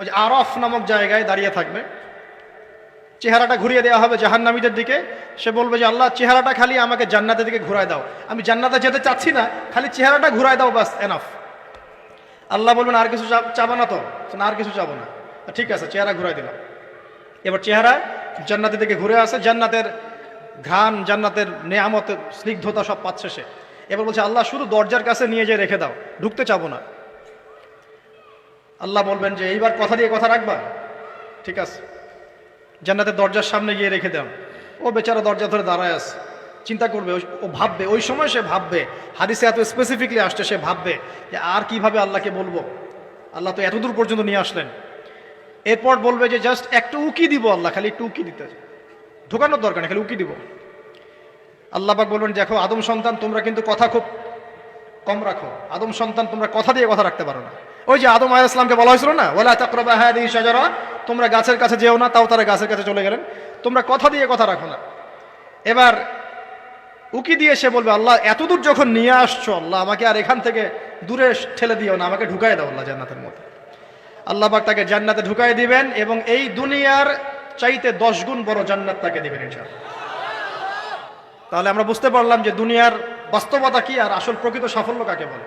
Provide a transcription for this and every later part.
ওই যে আরফ নামক জায়গায় দাঁড়িয়ে থাকবে। চেহারাটা ঘুরিয়ে দেওয়া হবে জাহান্নামীদের দিকে। সে বলবে যে, আল্লাহ, চেহারাটা খালি আমাকে জান্নাতের দিকে ঘুরায় দাও। আমি জান্নাতে যেতে চাচ্ছি না, খালি চেহারাটা ঘুরায় দাও বাস এনাফ আল্লাহ বলবেন, আর কিছু চাবো না তো? না, আর কিছু চাবো না। ঠিক আছে, চেহারা ঘুরাই দিলাম। এবার চেহারা জান্নাতের দিকে ঘুরে আসে। জান্নাতের ঘ্রাণ, জান্নাতের নেয়ামত, স্নিগ্ধতা সব পাচ্ছে সে। এবার বলছে, আল্লাহ, শুধু দরজার কাছে নিয়ে যেয়ে রেখে দাও, ঢুকতে চাবো না। আল্লাহ বলবেন যে এইবার কথা দিয়ে কথা রাখবা। ঠিক আছে। জান্নাতের দরজার সামনে গিয়ে রেখে দাও। ও বেচারা দরজা ধরে দাঁড়ায় আছে। চিন্তা করবে ও ভাববে, ওই সময় সে ভাববে। হাদিসে এত স্পেসিফিকলি আসছে, সে ভাববে যে আর কীভাবে আল্লাহকে বলব? আল্লাহ তো এতদূর পর্যন্ত নিয়ে আসলেন। এরপর বলবে যে জাস্ট একটু উকি দিব আল্লাহ, খালি একটু উকি দিতে ঢোকানোর দরকার নেই, খালি উকি দিব। আল্লাহ পাক বলবেন, দেখো, আদম সন্তান, তোমরা কিন্তু কথা খুব কম রাখো। আদম সন্তান, তোমরা কথা দিয়ে কথা রাখতে পারো না। ওই যে আদম আলাইহিস সালামকে বলা হয়েছিল না ওলা তাকরাবা হাদিহি শাজারা তোমরা গাছের কাছে যেও না, তাও তারা গাছের কাছে চলে গেলেন। তোমরা কথা দিয়ে কথা রাখো না। এবার উকি দিয়ে সে বলবে, আল্লাহ, এতদূর যখন নিয়ে আসছো, আল্লাহ, আমাকে আর এখান থেকে দূরে ঠেলে দিও না, আমাকে ঢুকাই দাও আল্লাহ জান্নাতের মধ্যে। আল্লাহ পাক তাকে জান্নাতে ঢুকাই দিবেন এবং এই দুনিয়ার চাইতে দশ গুণ বড় জান্নাত তাকে দিবেন ইনশাআল্লাহ। তাহলে আমরা বুঝতে পারলাম যে দুনিয়ার বাস্তবতা কি আর আসল প্রকৃত সাফল্য কাকে বলে।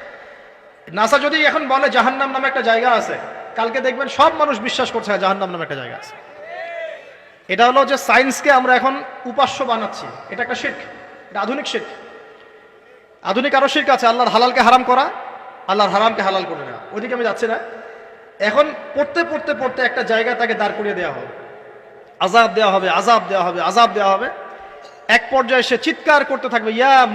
নাসা যদি এখন বলে জাহান্নাম নামে একটা জায়গা আছে কালকে দেখবেন সব মানুষ বিশ্বাস করছে হ্যাঁ, জাহান্নাম নামে একটা জায়গা আছে। এটা হলো যে সায়েন্সকে আমরা এখন উপাস্য বানাচ্ছি। এটা একটা শির্ক এটা আধুনিক শির্ক। আধুনিক আরও শির্ক আছে আল্লাহর হালালকে হারাম করা আল্লাহর হারামকে হালাল করে নেওয়া। ওইদিকে আমি যাচ্ছি না। এখন পড়তে পড়তে পড়তে একটা জায়গা তাকে দাঁড় করিয়ে দেওয়া হবে। আজাব দেওয়া হবে আজাব দেওয়া হবে আজাব দেওয়া হবে। এক পর্যায়ে সে চিৎকার করতে থাকবে ইয়া